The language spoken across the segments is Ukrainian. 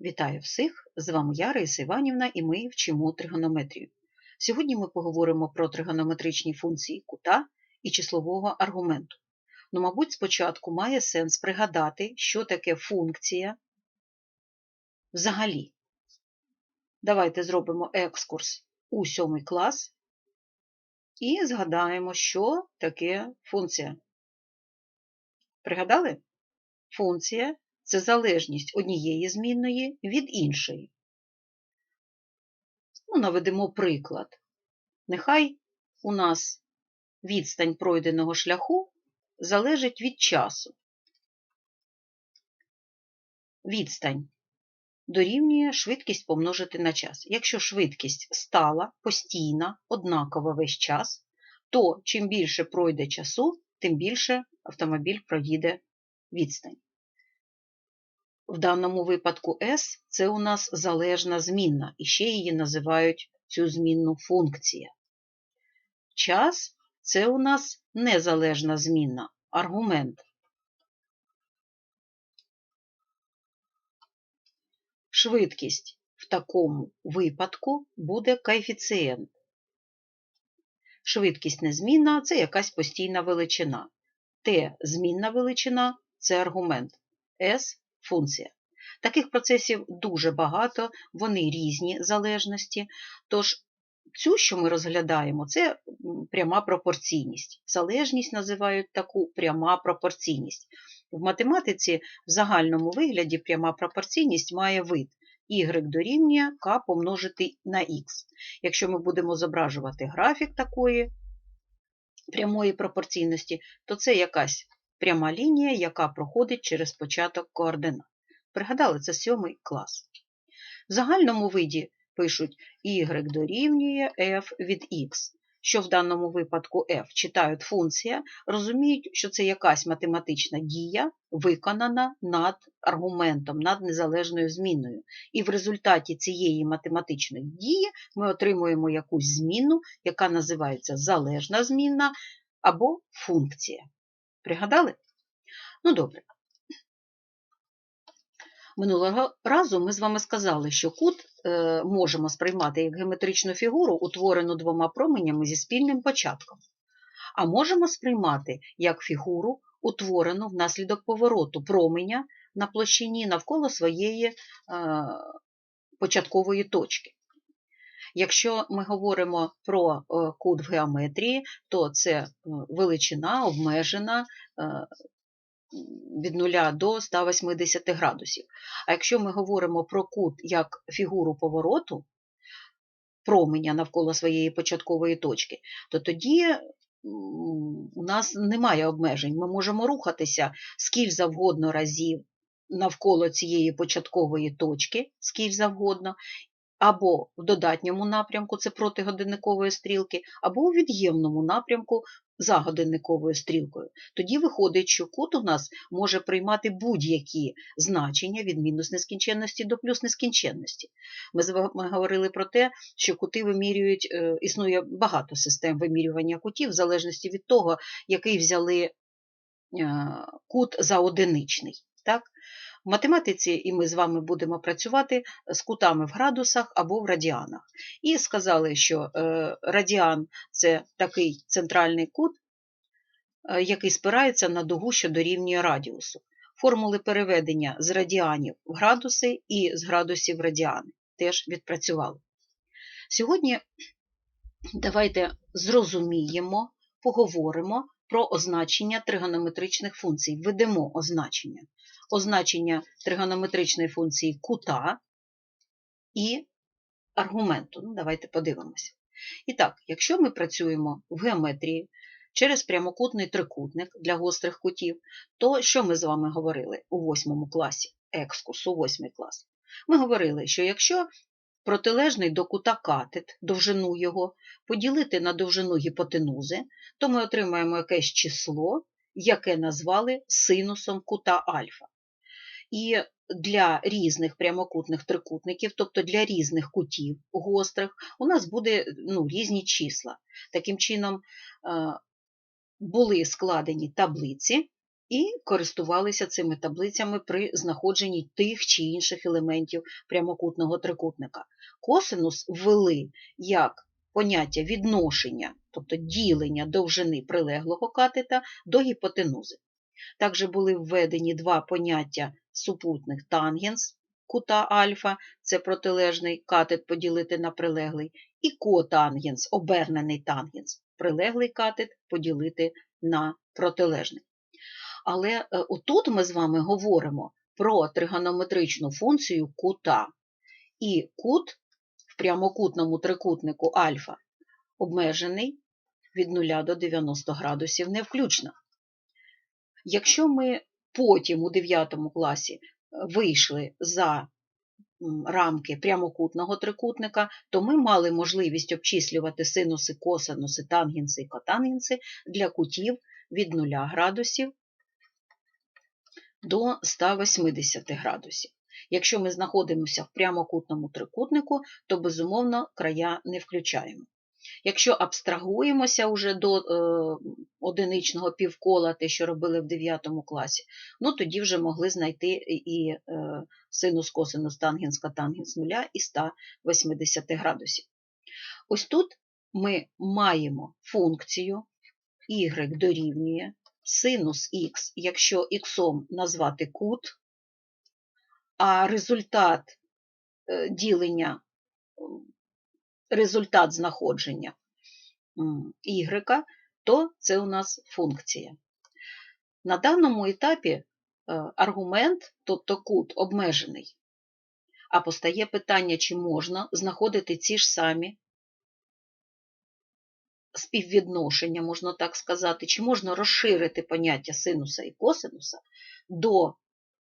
Вітаю всіх! З вами я, Раїса Іванівна, і ми вчимо тригонометрію. Сьогодні ми поговоримо про тригонометричні функції кута і числового аргументу. Ну, мабуть, спочатку має сенс пригадати, що таке функція взагалі. Давайте зробимо екскурс у сьомий клас і згадаємо, що таке функція. Пригадали? Функція це залежність однієї змінної від іншої. Ну, Наведемо приклад. Нехай у нас відстань пройденого шляху залежить від часу. Відстань дорівнює швидкість помножити на час. Якщо швидкість стала, постійна, однакова весь час, то чим більше пройде часу, тим більше автомобіль проїде відстань. В даному випадку S це у нас залежна змінна, і ще її називають цю змінну функція. Час це у нас незалежна змінна, аргумент. Швидкість в такому випадку буде коефіцієнт. Швидкість незмінна це якась постійна величина. Т змінна величина це аргумент. S функція. Таких процесів дуже багато, вони різні залежності. Тож цю, що ми розглядаємо, це пряма пропорційність. Залежність називають таку пряма пропорційність. В математиці в загальному вигляді пряма пропорційність має вид y дорівнює k помножити на x. Якщо ми будемо зображувати графік такої прямої пропорційності, то це якась пряма лінія, яка проходить через початок координат. Пригадали, це сьомий клас. В загальному виді пишуть y дорівнює f від x, що в даному випадку f читають функція, розуміють, що це якась математична дія, виконана над аргументом, над незалежною зміною. І в результаті цієї математичної дії ми отримуємо якусь зміну, яка називається залежна змінна або функція. Пригадали? Ну, добре. Минулого разу ми з вами сказали, що кут е, можемо сприймати як геометричну фігуру, утворену двома променями зі спільним початком. А можемо сприймати як фігуру, утворену внаслідок повороту променя на площині навколо своєї е, початкової точки. Якщо ми говоримо про е, кут в геометрії, то це величина обмежена від 0 до 180 градусів. А якщо ми говоримо про кут як фігуру повороту, променя навколо своєї початкової точки, то тоді у нас немає обмежень. Ми можемо рухатися скіль завгодно разів навколо цієї початкової точки, скіль завгодно, або в додатньому напрямку, це проти годинникової стрілки, або у від'ємному напрямку за годинниковою стрілкою. Тоді виходить, що кут у нас може приймати будь-які значення від мінус нескінченності до плюс нескінченності. Ми з вами говорили про те, що кути вимірюють, е, існує багато систем вимірювання кутів, в залежності від того, який взяли е, кут за одиничний. Так? В математиці і ми з вами будемо працювати з кутами в градусах або в радіанах. І сказали, що е, радіан це такий центральний кут, е, який спирається на дугу, що дорівнює радіусу. Формули переведення з радіанів в градуси і з градусів в радіани теж відпрацювали. Сьогодні давайте зрозуміємо, поговоримо про означення тригонометричних функцій, введемо означення означення тригонометричної функції кута і аргументу. Ну, Давайте подивимося. І так, якщо ми працюємо в геометрії через прямокутний трикутник для гострих кутів, то що ми з вами говорили у восьмому класі, екскурс у восьмий клас? Ми говорили, що якщо протилежний до кута катет, довжину його, поділити на довжину гіпотенузи, то ми отримаємо якесь число, яке назвали синусом кута альфа. І для різних прямокутних трикутників, тобто для різних кутів гострих, у нас буде ну, різні числа. Таким чином, е, були складені таблиці, і користувалися цими таблицями при знаходженні тих чи інших елементів прямокутного трикутника. Косинус ввели як поняття відношення, тобто ділення довжини прилеглого катета до гіпотенузи. Також були введені два поняття супутних тангенс кута альфа, це протилежний катет поділити на прилеглий, і котангенс, обернений тангенс, прилеглий катет поділити на протилежний. Але е, отут ми з вами говоримо про тригонометричну функцію кута. І кут в прямокутному трикутнику альфа обмежений від 0 до 90 градусів не включно. Якщо ми потім у 9 класі вийшли за рамки прямокутного трикутника, то ми мали можливість обчислювати синуси, косинуси, тангенси і котангенси для кутів від 0 градусів до 180 градусів. Якщо ми знаходимося в прямокутному трикутнику, то, безумовно, края не включаємо. Якщо абстрагуємося вже до е, одиничного півкола, те, що робили в 9 класі, ну тоді вже могли знайти і е, синус, косинус, тангенс, котангенс 0 і 180 градусів. Ось тут ми маємо функцію y дорівнює синус х, якщо х назвати кут, а результат е, ділення, результат знаходження y, то це у нас функція. На даному етапі е, аргумент, тобто кут, обмежений. А постає питання, чи можна знаходити ці ж самі співвідношення, можна так сказати, чи можна розширити поняття синуса і косинуса до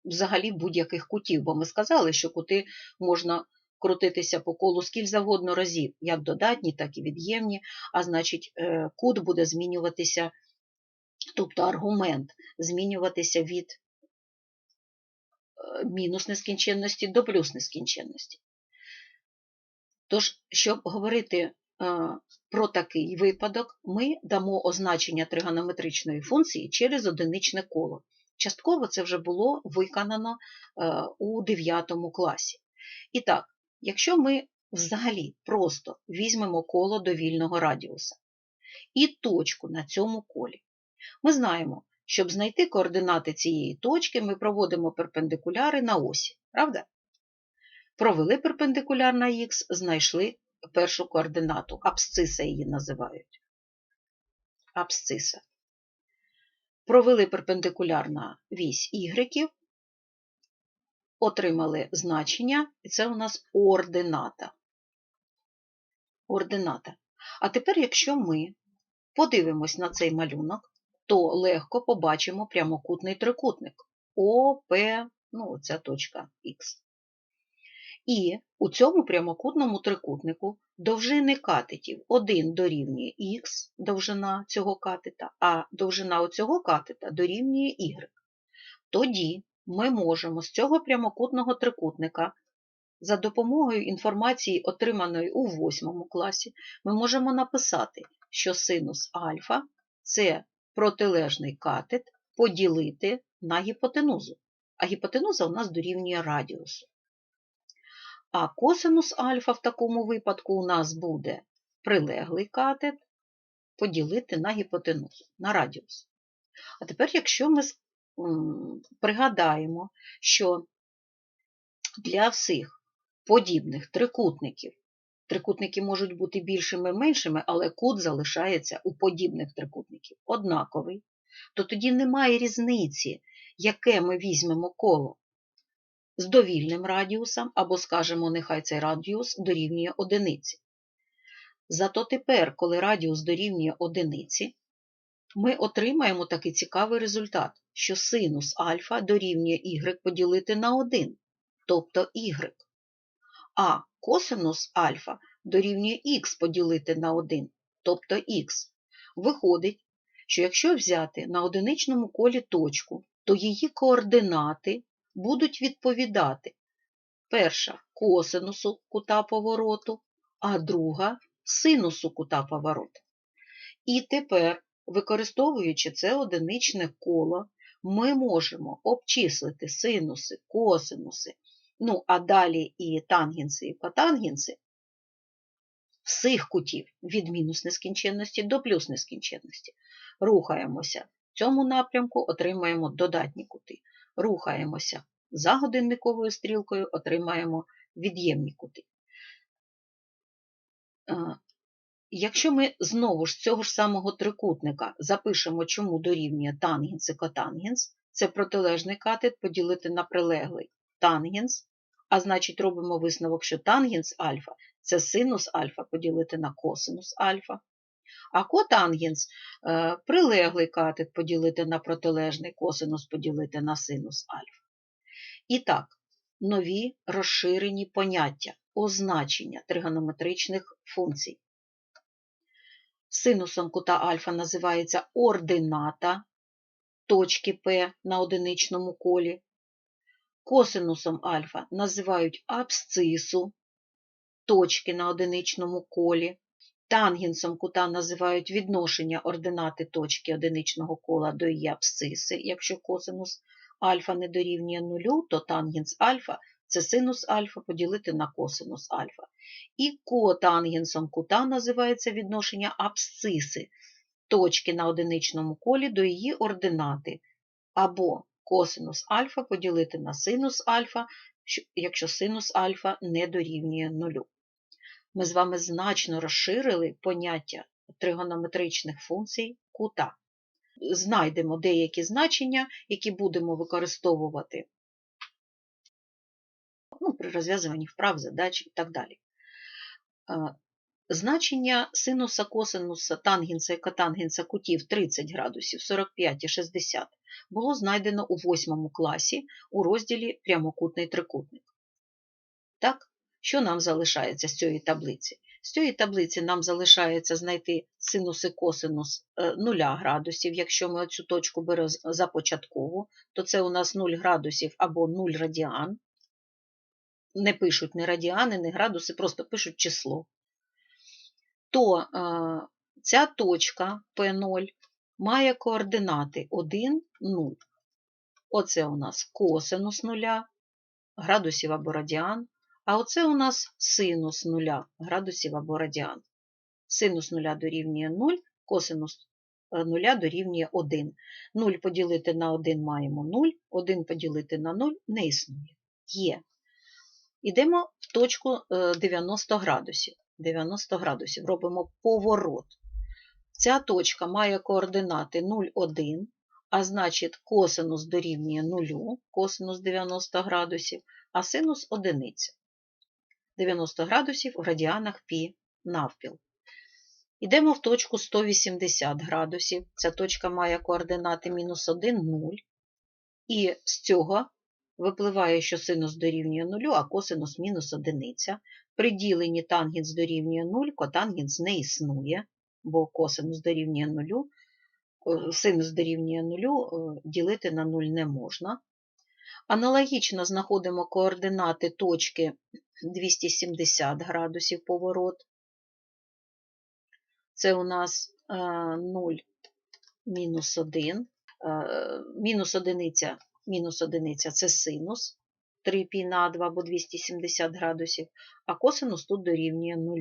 взагалі будь-яких кутів, бо ми сказали, що кути можна крутитися по колу скіль завгодно разів, як додатні, так і від'ємні, а значить, е, кут буде змінюватися, тобто аргумент змінюватися від е, мінус нескінченності до плюс нескінченності. Тож, щоб говорити про такий випадок ми дамо означення тригонометричної функції через одиничне коло. Частково це вже було виконано е, у 9 класі. І так, якщо ми взагалі просто візьмемо коло довільного радіуса і точку на цьому колі, ми знаємо, щоб знайти координати цієї точки, ми проводимо перпендикуляри на осі, правда? Провели перпендикуляр на х, знайшли першу координату. Абсциса її називають. Абсциса. Провели перпендикулярна вісь Y, отримали значення, і це у нас ордината. Ордината. А тепер, якщо ми подивимось на цей малюнок, то легко побачимо прямокутний трикутник ОП, ну, ця точка Х. І у цьому прямокутному трикутнику довжини катетів 1 дорівнює х довжина цього катета, а довжина оцього катета дорівнює y. Тоді ми можемо з цього прямокутного трикутника за допомогою інформації, отриманої у 8 класі, ми можемо написати, що синус альфа це протилежний катет поділити на гіпотенузу. А гіпотенуза у нас дорівнює радіусу. А косинус альфа в такому випадку у нас буде прилеглий катет поділити на гіпотенузу, на радіус. А тепер, якщо ми пригадаємо, що для всіх подібних трикутників, трикутники можуть бути більшими меншими, але кут залишається у подібних трикутників однаковий, то тоді немає різниці, яке ми візьмемо коло з довільним радіусом, або, скажемо, нехай цей радіус дорівнює одиниці. Зато тепер, коли радіус дорівнює одиниці, ми отримаємо такий цікавий результат, що синус альфа дорівнює y поділити на 1, тобто y. А косинус альфа дорівнює х поділити на 1, тобто х. Виходить, що якщо взяти на одиничному колі точку, то її координати будуть відповідати перша косинусу кута повороту, а друга синусу кута повороту. І тепер, використовуючи це одиничне коло, ми можемо обчислити синуси, косинуси, ну, а далі і тангенси, і котангенси всіх кутів від мінус нескінченності до плюс нескінченності. Рухаємося в цьому напрямку, отримаємо додатні кути. Рухаємося за годинниковою стрілкою, отримаємо від'ємні кути. Е, Якщо ми знову ж з цього ж самого трикутника запишемо, чому дорівнює тангенс і котангенс, це протилежний катет поділити на прилеглий тангенс, а значить робимо висновок, що тангенс альфа це синус альфа поділити на косинус альфа. А котангенс е, прилеглий катет поділити на протилежний косинус поділити на синус альфа. І так, нові розширені поняття, означення тригонометричних функцій. Синусом кута альфа називається ордината точки П на одиничному колі. Косинусом альфа називають абсцису точки на одиничному колі. Тангенсом кута називають відношення ординати точки одиничного кола до її абсциси. Якщо косинус альфа не дорівнює нулю, то тангенс альфа це синус альфа поділити на косинус альфа. І котангенсом кута називається відношення абсциси точки на одиничному колі до її ординати, або косинус альфа поділити на синус альфа, якщо синус альфа не дорівнює нулю. Ми з вами значно розширили поняття тригонометричних функцій кута. Знайдемо деякі значення, які будемо використовувати ну, при розв'язуванні вправ, задач і так далі. Значення синуса, косинуса, тангенса і котангенса кутів 30 градусів, 45 і 60 було знайдено у 8 класі у розділі прямокутний трикутник. Так, що нам залишається з цієї таблиці? З цієї таблиці нам залишається знайти синус і косинус 0 градусів. Якщо ми цю точку беремо за початкову, то це у нас 0 градусів або 0 радіан. Не пишуть ні радіани, ні градуси, просто пишуть число. То е, ця точка P0 має координати 1, 0. Оце у нас косинус 0 градусів або радіан. А оце у нас синус 0 градусів або радіан. Синус 0 дорівнює 0, косинус 0 дорівнює 1. 0 поділити на 1 маємо 0, 1 поділити на 0 не існує. Є. Йдемо в точку 90 градусів. 90 градусів. Робимо поворот. Ця точка має координати 0, 1, а значить косинус дорівнює 0, косинус 90 градусів, а синус 1. 90 градусів в радіанах пі навпіл. Йдемо в точку 180 градусів. Ця точка має координати мінус 1, 0. І з цього випливає, що синус дорівнює 0, а косинус мінус 1. При діленні тангенс дорівнює 0, котангенс не існує, бо косинус дорівнює 0, синус дорівнює 0, ділити на 0 не можна. Аналогічно знаходимо координати точки 270 градусів поворот. Це у нас 0 мінус 1. Мінус одиниця, мінус одиниця це синус 3 пі на 2 або 270 градусів, а косинус тут дорівнює 0.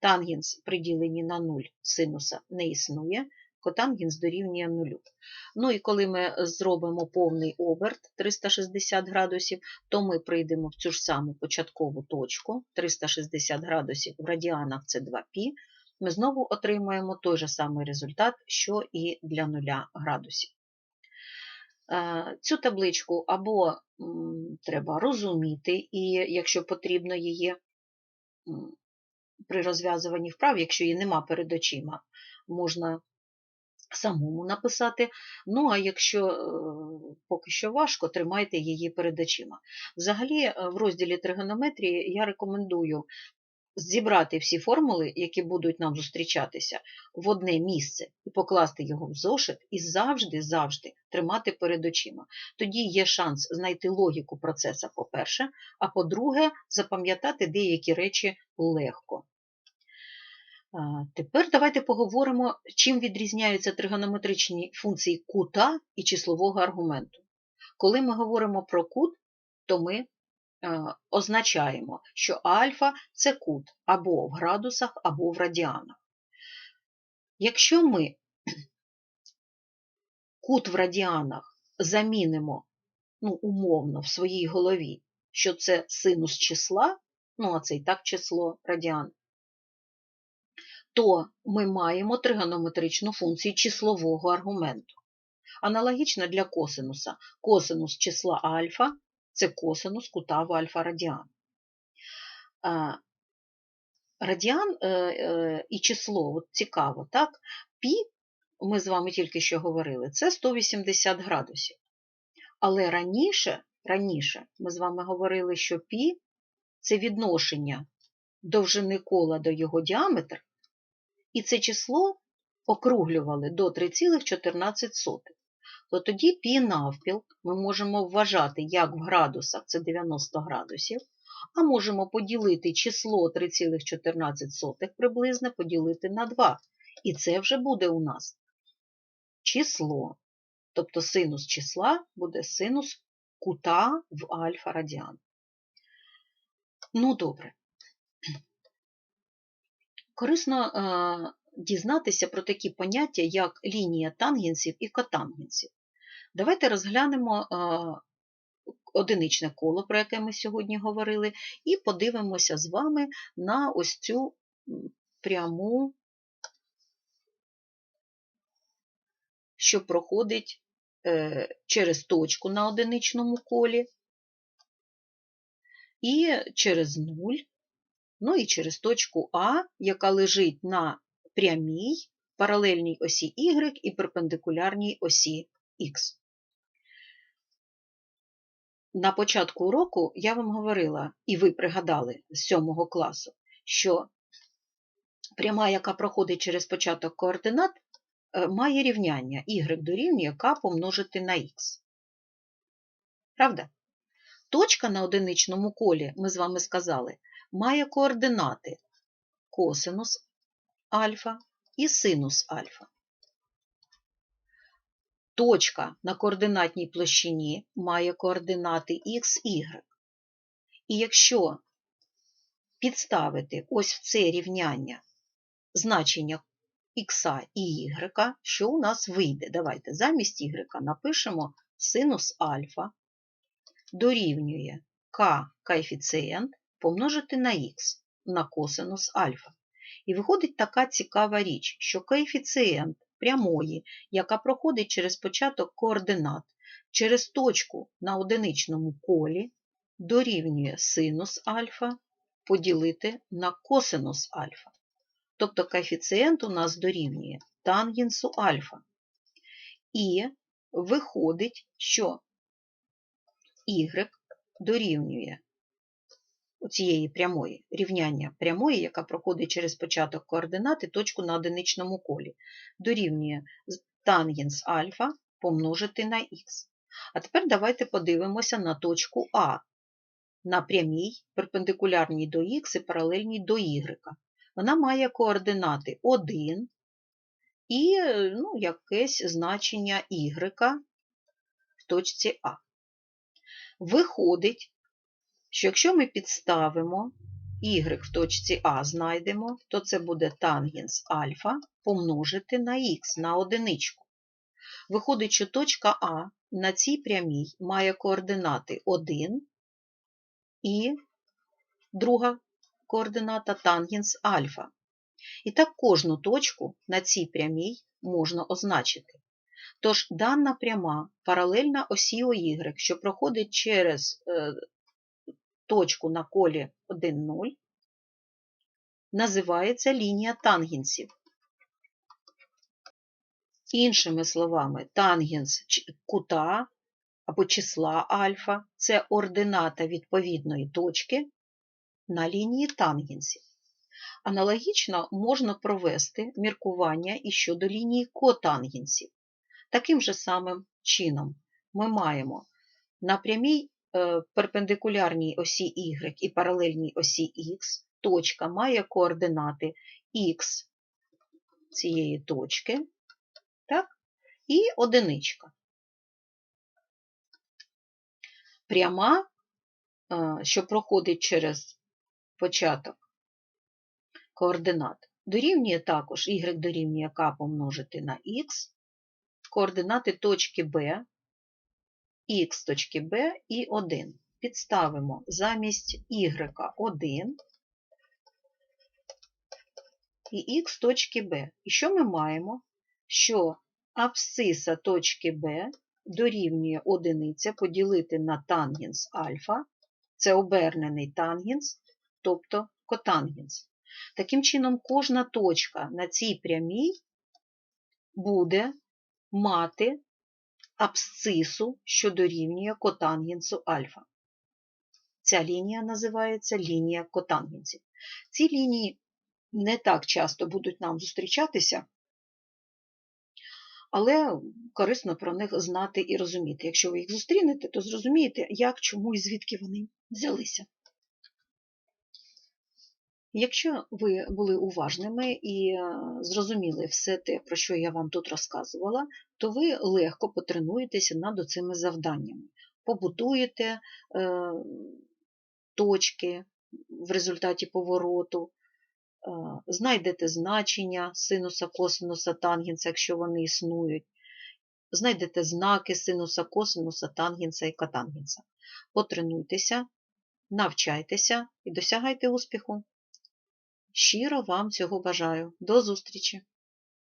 Тангенс при діленні на 0 синуса не існує, котангенс дорівнює 0. Ну і коли ми зробимо повний оберт 360 градусів, то ми прийдемо в цю ж саму початкову точку 360 градусів в радіанах це 2π. Ми знову отримаємо той же самий результат, що і для 0 градусів. Е, цю табличку або треба розуміти, і якщо потрібно її при розв'язуванні вправ, якщо її нема перед очима, можна самому написати. Ну, а якщо е, поки що важко, тримайте її перед очима. Взагалі, е, в розділі тригонометрії я рекомендую зібрати всі формули, які будуть нам зустрічатися, в одне місце і покласти його в зошит, і завжди-завжди тримати перед очима. Тоді є шанс знайти логіку процесу, по-перше, а по-друге, запам'ятати деякі речі легко. Тепер давайте поговоримо, чим відрізняються тригонометричні функції кута і числового аргументу. Коли ми говоримо про кут, то ми е, означаємо, що альфа це кут або в градусах, або в радіанах. Якщо ми кут в радіанах замінимо ну, умовно в своїй голові, що це синус числа, ну а це і так число радіан, то ми маємо тригонометричну функцію числового аргументу. Аналогічно для косинуса. Косинус числа альфа це косинус кута в альфа радіан. Радіан е, е, і число, от цікаво, так? Пі, ми з вами тільки що говорили, це 180 градусів. Але раніше, раніше ми з вами говорили, що пі це відношення довжини кола до його діаметра, і це число округлювали до 3,14. То тоді пі навпіл ми можемо вважати як в градусах, це 90 градусів, а можемо поділити число 3,14 приблизно поділити на 2. І це вже буде у нас число. Тобто синус числа буде синус кута в альфа радіан. Ну, добре. Корисно е, дізнатися про такі поняття, як лінія тангенсів і котангенсів. Давайте розглянемо е, одиничне коло, про яке ми сьогодні говорили, і подивимося з вами на ось цю пряму, що проходить е, через точку на одиничному колі, і через нуль, ну і через точку А, яка лежить на прямій паралельній осі Y і перпендикулярній осі Х. На початку уроку я вам говорила, і ви пригадали з 7 класу, що пряма, яка проходить через початок координат, е, має рівняння y дорівнює k помножити на х. Правда? Точка на одиничному колі, ми з вами сказали, має координати косинус альфа і синус альфа. Точка на координатній площині має координати x, y. І якщо підставити ось в це рівняння значення х і y, що у нас вийде? Давайте замість y напишемо синус альфа дорівнює k коефіцієнт помножити на х на косинус альфа. І виходить така цікава річ, що коефіцієнт прямої, яка проходить через початок координат, через точку на одиничному колі, дорівнює синус альфа поділити на косинус альфа. Тобто коефіцієнт у нас дорівнює тангенсу альфа. І виходить, що y дорівнює цієї прямої, рівняння прямої, яка проходить через початок координати точку на одиничному колі, дорівнює тангенс альфа помножити на х. А тепер давайте подивимося на точку А, на прямій, перпендикулярній до х і паралельній до y. Вона має координати 1 і ну, якесь значення y в точці А. Виходить, що якщо ми підставимо y в точці А знайдемо, то це буде тангенс альфа помножити на х на одиничку. Виходить, що точка А на цій прямій має координати 1 і друга координата тангенс альфа. І так кожну точку на цій прямій можна означити. Тож дана пряма паралельна осі ОY, що проходить через е, точку на колі 1,0 називається лінія тангенсів. Іншими словами, тангенс кута або числа альфа це ордината відповідної точки на лінії тангенсів. Аналогічно можна провести міркування і щодо лінії котангенсів. Таким же самим чином ми маємо на прямій перпендикулярній осі Y і паралельній осі Х точка має координати х цієї точки, так, і одиничка. Пряма, е, що проходить через початок координат, дорівнює також y дорівнює k помножити на х, координати точки B, х точки B і 1. Підставимо замість y 1 і х точки B. І що ми маємо? Що абсциса точки B дорівнює одиниця поділити на тангенс альфа, це обернений тангенс, тобто котангенс. Таким чином, кожна точка на цій прямій буде мати абсцису, що дорівнює котангенсу альфа. Ця лінія називається лінія котангенсів. Ці лінії не так часто будуть нам зустрічатися, але корисно про них знати і розуміти. Якщо ви їх зустрінете, то зрозумієте, як, чому і звідки вони взялися. Якщо ви були уважними і е, зрозуміли все те, про що я вам тут розказувала, то ви легко потренуєтеся над цими завданнями. Побудуєте е, точки в результаті повороту, е, знайдете значення синуса, косинуса, тангенса, якщо вони існують, знайдете знаки синуса, косинуса, тангенса і котангенса. Потренуйтеся, навчайтеся і досягайте успіху. Щиро вам цього бажаю. До зустрічі!